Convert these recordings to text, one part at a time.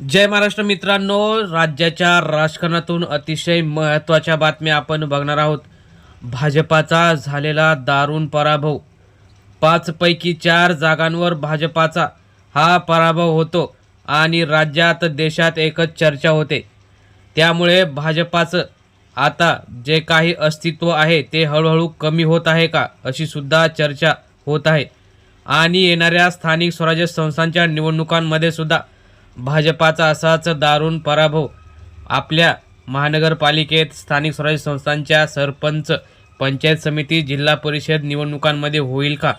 जय महाराष्ट्र मित्रांनो राज्याच्या राजकारणातून अतिशय महत्त्वाच्या बातम्या आपण बघणार आहोत. भाजपाचा झालेला दारुण पराभव. पाचपैकी चार जागांवर भाजपाचा हा पराभव होतो आणि राज्यात देशात एकच चर्चा होते. त्यामुळे भाजपाचं आता जे काही अस्तित्व आहे ते हळूहळू कमी होत आहे का अशी सुद्धा चर्चा होत आहे. आणि येणाऱ्या स्थानिक स्वराज्य संस्थांच्या निवडणुकांमध्ये सुद्धा भाजपाचा असाच दारुण पराभव आपल्या महानगरपालिकेत स्थानिक स्वराज्य संस्थांच्या सरपंच पंचायत समिती जिल्हा परिषद निवडणुकांमध्ये होईल का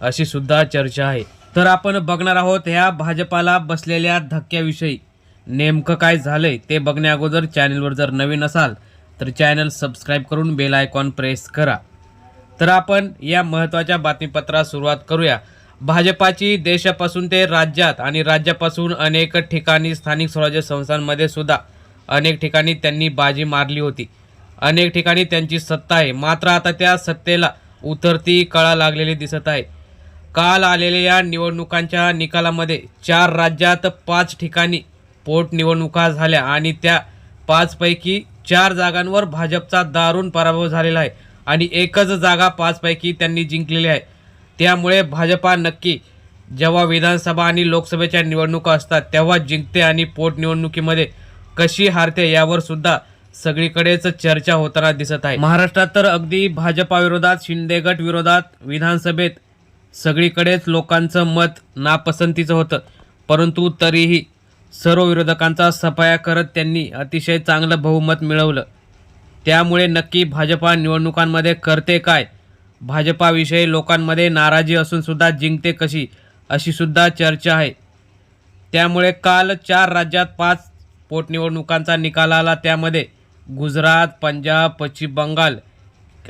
अशी सुद्धा चर्चा आहे. तर आपण बघणार आहोत ह्या भाजपाला बसलेल्या धक्क्याविषयी. नेमकं काय झालंय ते बघण्याअगोदर चॅनलवर जर नवीन असाल तर चॅनल सबस्क्राईब करून बेल आयकॉन प्रेस करा. तर आपण या महत्त्वाच्या बातमीपत्रास सुरुवात करूया. भाजपाची देशापासून ते राज्यात आणि राज्यापासून अनेक ठिकाणी स्थानिक स्वराज्य संस्थांमध्ये सुद्धा अनेक ठिकाणी त्यांनी बाजी मारली होती. अनेक ठिकाणी त्यांची सत्ता आहे. मात्र आता त्या सत्तेला उतरती कळा लागलेली दिसत आहे. काल आलेल्या या निवडणुकांच्या निकालामध्ये चार राज्यात पाच ठिकाणी पोटनिवडणुका झाल्या आणि त्या पाचपैकी चार जागांवर भाजपचा दारुण पराभव झालेला आहे आणि एकच जागा पाचपैकी त्यांनी जिंकलेली आहे. त्यामुळे भाजपा नक्की जेव्हा विधानसभा आणि लोकसभेच्या निवडणुका असतात तेव्हा जिंकते आणि पोटनिवडणुकीमध्ये कशी हारते यावर सुद्धा सगळीकडेच चर्चा होताना दिसत आहे. महाराष्ट्रात तर अगदी भाजपाविरोधात शिंदेगट शिंदे गट विरोधात विधानसभेत सगळीकडेच लोकांचं मत नापसंतीचं होतं. परंतु तरीही सर्व विरोधकांचा सफाया करत त्यांनी अतिशय चांगलं बहुमत मिळवलं. त्यामुळे नक्की भाजपा निवडणुकांमध्ये करते काय? भाजपाविषयी लोकांमध्ये नाराजी असून सुद्धा जिंकते कशी अशी सुद्धा चर्चा आहे. त्यामुळे काल चार राज्यात पाच पोटनिवडणुकांचा निकाल आला. त्यामध्ये गुजरात पंजाब पश्चिम बंगाल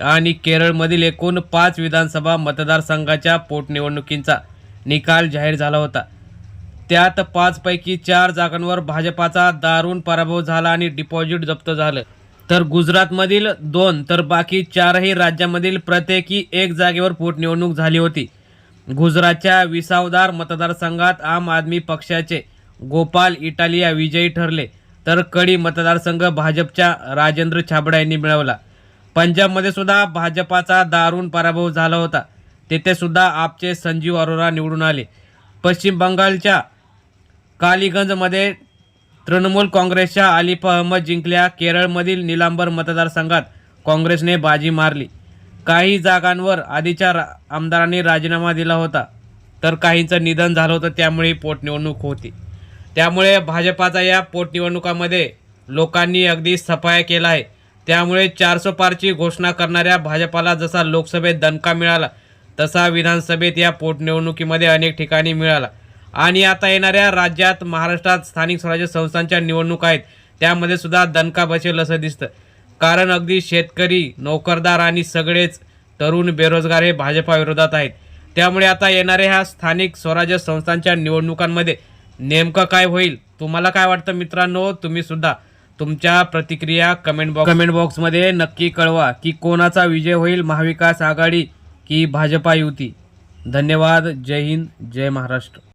आणि केरळमधील एकूण पाच विधानसभा मतदारसंघाच्या पोटनिवडणुकींचा निकाल जाहीर झाला होता. त्यात पाचपैकी चार जागांवर भाजपाचा दारुण पराभव झाला आणि डिपॉझिट जप्त झालं. तर गुजरातमधील दोन तर बाकी चारही राज्यामधील प्रत्येकी एक जागेवर पोटनिवडणूक झाली होती. गुजरातच्या विसावदार मतदारसंघात आम आदमी पक्षाचे गोपाल इटालिया विजयी ठरले तर कडी मतदारसंघ भाजपच्या राजेंद्र छाबडा यांनी मिळवला. पंजाबमध्ये सुद्धा भाजपाचा दारुण पराभव झाला होता. तेथे सुद्धा आपचे संजीव अरोरा निवडून आले. पश्चिम बंगालच्या कालीगंजमध्ये तृणमूल काँग्रेसच्या आलिफ अहमद जिंकल्या केरळमधील निलांबर मतदारसंघात काँग्रेसने बाजी मारली. काही जागांवर आधीच्या रा आमदारांनी राजीनामा दिला होता. तर काहींचं निधन झालं होतं त्यामुळे पोटनिवडणूक होती. त्यामुळे भाजपाचा या पोटनिवडणुकामध्ये लोकांनी अगदी सफाया केला आहे. त्यामुळे चारसो पारची घोषणा करणाऱ्या भाजपाला जसा लोकसभेत दणका मिळाला तसा विधानसभेत या पोटनिवडणुकीमध्ये अनेक ठिकाणी मिळाला. आणि आता येणाऱ्या राज्यात महाराष्ट्रात स्थानिक स्वराज्य संस्थांच्या निवडणुका आहेत. त्यामध्ये सुद्धा दणका बसेल असं दिसतं. कारण अगदी शेतकरी नोकरदार आणि सगळेच तरुण बेरोजगार हे भाजपा विरोधात आहेत. त्यामुळे आता येणाऱ्या ह्या स्थानिक स्वराज्य संस्थांच्या निवडणुकांमध्ये नेमकं काय होईल? तुम्हाला काय वाटतं मित्रांनो? तुम्ही सुद्धा तुमच्या प्रतिक्रिया कमेंट बॉक्स कमेंट बॉक्समध्ये नक्की कळवा की कोणाचा विजय होईल महाविकास आघाडी की भाजपा युती. धन्यवाद. जय हिंद. जय महाराष्ट्र.